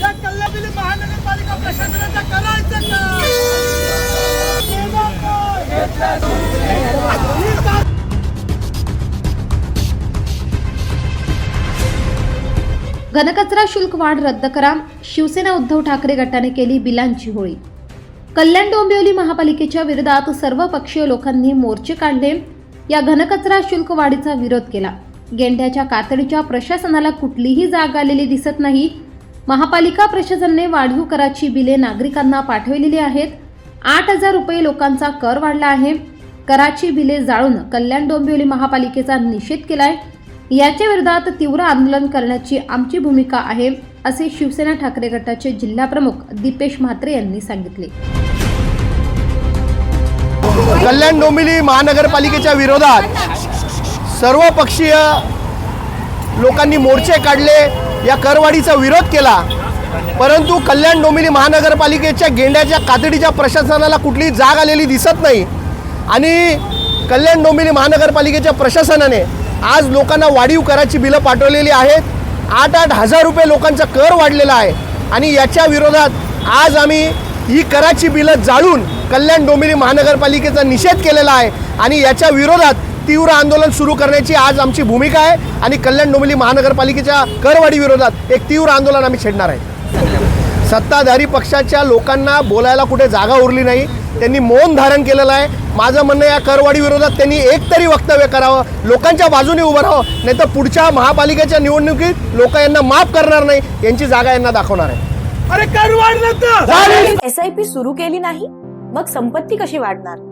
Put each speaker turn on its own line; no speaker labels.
या कल्लाबिली महानगरपालिका प्रशासनाचं करायचं
घनकचरा शुल्क वाढ रद्द करा. शिवसेना उद्धव ठाकरे गटाने केली बिलांची होळी. कल्याण डोंबिवली महापालिकेच्या विरोधात सर्व पक्षीय लोकांनी मोर्चे काढले. या घनकचरा शुल्क वाढीचा विरोध केला. गेंड्याच्या कातडीच्या प्रशासनाला कुठलीही जाग आलेली दिसत नाही. महापालिका प्रशासनाने वाढीव कराची बिले नागरिकांना पाठवलेली आहेत. आठ हजार रुपये लोकांचा कर वाढला आहे. कराची बिले जाळून कल्याण डोंबिवली महापालिकेचा निषेध केलाय. याच्या विरोधात तीव्र आंदोलन करण्याची आमची भूमिका आहे असे शिवसेना ठाकरे गटाचे जिल्हा प्रमुख दीपेश म्हात्रे यांनी सांगितले.
कल्याण डोंबिवली महानगरपालिकेच्या विरोधात सर्वपक्षीय लोकांनी मोर्चे काढले या करवाढीचा विरोध केला. परंतु कल्याण डोंबिवली महानगरपालिकेच्या गेंड्याच्या कातडीच्या प्रशासनाला कुठली जाग आलेली दिसत नाही. आणि कल्याण डोंबिवली महानगरपालिकेच्या प्रशासनाने आज लोकांना वाढीव कराची बिलं पाठवलेली आहेत. आठ आठ हजार रुपये लोकांचा कर वाढलेला आहे. आणि याच्या विरोधात आज आम्ही ही कराची बिलं जाळून कल्याण डोंबिवली महानगरपालिकेचा निषेध केलेला आहे. आणि याच्या विरोधात तीव्र आंदोलन सुरू करण्याची आज आमची भूमिका आहे आणि कल्याण डोंबिवली महानगरपालिकेच्या करवाढी विरोधात एक तीव्र आंदोलन आम्ही छेडणार आहे. सत्ताधारी पक्षाच्या लोकांना बोलायला कुठे जागा उरली नाही. त्यांनी मौन धारण केलेलं आहे. माझं म्हणणं या करवाढी विरोधात त्यांनी एक तरी वक्तव्य करावं. लोकांच्या बाजूने उभं राहावं. नाही तर पुढच्या महापालिकेच्या निवडणुकीत लोक यांना माफ करणार नाही. यांची जागा यांना दाखवणार आहे.
अरे कर वाढलं तर!
चालेल.
एस आय पी सुरू केली नाही. मग संपत्ती कशी वाढणार?